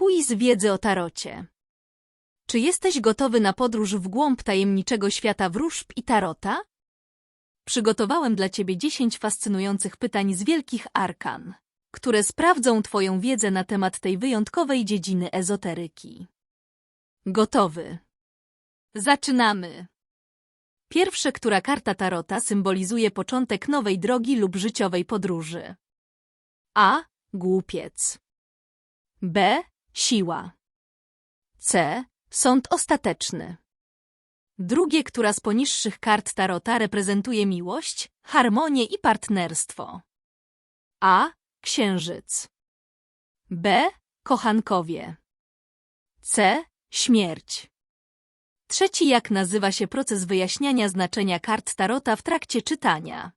Quiz wiedzy o tarocie. Czy jesteś gotowy na podróż w głąb tajemniczego świata wróżb i tarota? Przygotowałem dla ciebie 10 fascynujących pytań z wielkich arkan, które sprawdzą twoją wiedzę na temat tej wyjątkowej dziedziny ezoteryki. Gotowy. Zaczynamy. Pierwsze, która karta tarota symbolizuje początek nowej drogi lub życiowej podróży. A. Głupiec. B. Siła. C. Sąd ostateczny. Drugie, która z poniższych kart tarota reprezentuje miłość, harmonię i partnerstwo. A. Księżyc. B. Kochankowie. C. Śmierć. Trzeci, jak nazywa się proces wyjaśniania znaczenia kart tarota w trakcie czytania.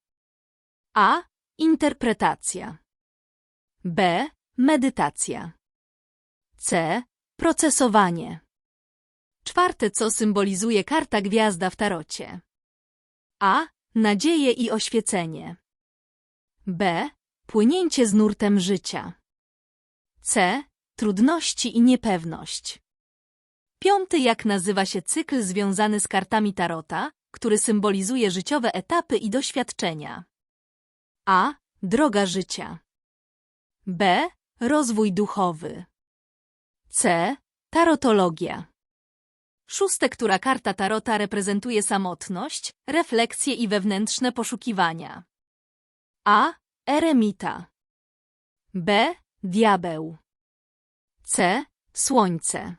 A. Interpretacja. B. Medytacja. C. Procesowanie. Czwarte, co symbolizuje karta gwiazda w tarocie. A. Nadzieję i oświecenie. B. Płynięcie z nurtem życia. C. Trudności i niepewność. Piąty, jak nazywa się cykl związany z kartami tarota, który symbolizuje życiowe etapy i doświadczenia. A. Droga życia. B. Rozwój duchowy. C. Tarotologia. Szóste, która karta tarota reprezentuje samotność, refleksję i wewnętrzne poszukiwania. A. Eremita. B. Diabeł. C. Słońce.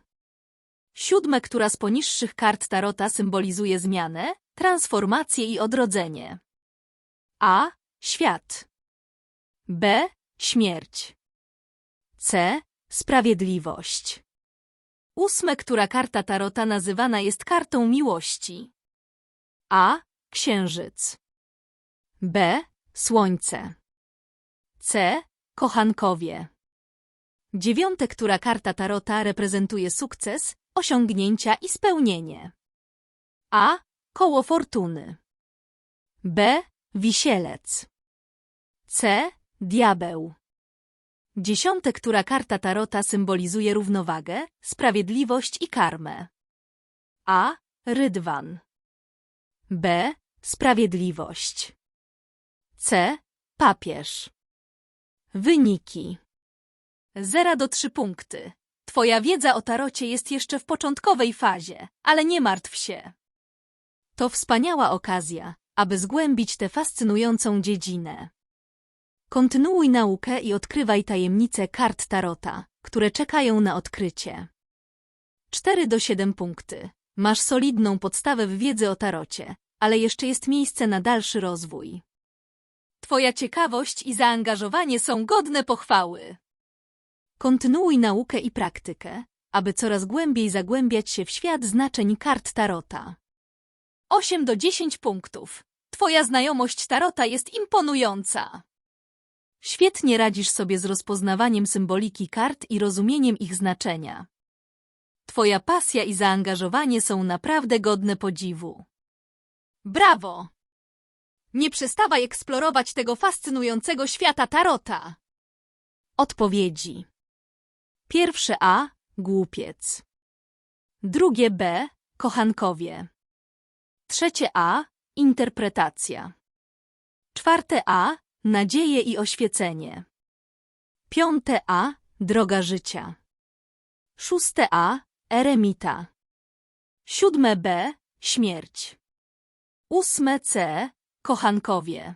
Siódme, która z poniższych kart tarota symbolizuje zmianę, transformację i odrodzenie. A. Świat. B. Śmierć. C. Sprawiedliwość. Ósme, która karta tarota nazywana jest kartą miłości. A. Księżyc. B. Słońce. C. Kochankowie. Dziewiąte, która karta tarota reprezentuje sukces, osiągnięcia i spełnienie. A. Koło fortuny. B. Wisielec. C. Diabeł. Dziesiąte, która karta tarota symbolizuje równowagę, sprawiedliwość i karmę. A. Rydwan. B. Sprawiedliwość. C. Papież. Wyniki. 0 do 3 punkty. Twoja wiedza o tarocie jest jeszcze w początkowej fazie, ale nie martw się. To wspaniała okazja, aby zgłębić tę fascynującą dziedzinę. Kontynuuj naukę i odkrywaj tajemnice kart tarota, które czekają na odkrycie. 4 do 7 punkty. Masz solidną podstawę w wiedzy o tarocie, ale jeszcze jest miejsce na dalszy rozwój. Twoja ciekawość i zaangażowanie są godne pochwały. Kontynuuj naukę i praktykę, aby coraz głębiej zagłębiać się w świat znaczeń kart tarota. 8 do 10 punktów. Twoja znajomość tarota jest imponująca. Świetnie radzisz sobie z rozpoznawaniem symboliki kart i rozumieniem ich znaczenia. Twoja pasja i zaangażowanie są naprawdę godne podziwu. Brawo! Nie przestawaj eksplorować tego fascynującego świata tarota. Odpowiedzi. Pierwsze A. Głupiec. Drugie B. Kochankowie. Trzecie A. Interpretacja. Czwarte A. Nadzieję i oświecenie. Piąte A. Droga życia. Szóste A. Eremita. Siódme B. Śmierć. Ósme C. Kochankowie.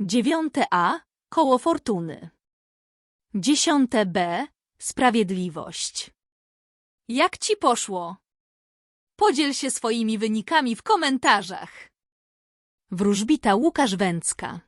Dziewiąte A. Koło fortuny. Dziesiąte B. Sprawiedliwość. Jak ci poszło? Podziel się swoimi wynikami w komentarzach. Wróżbita Łukasz Węcka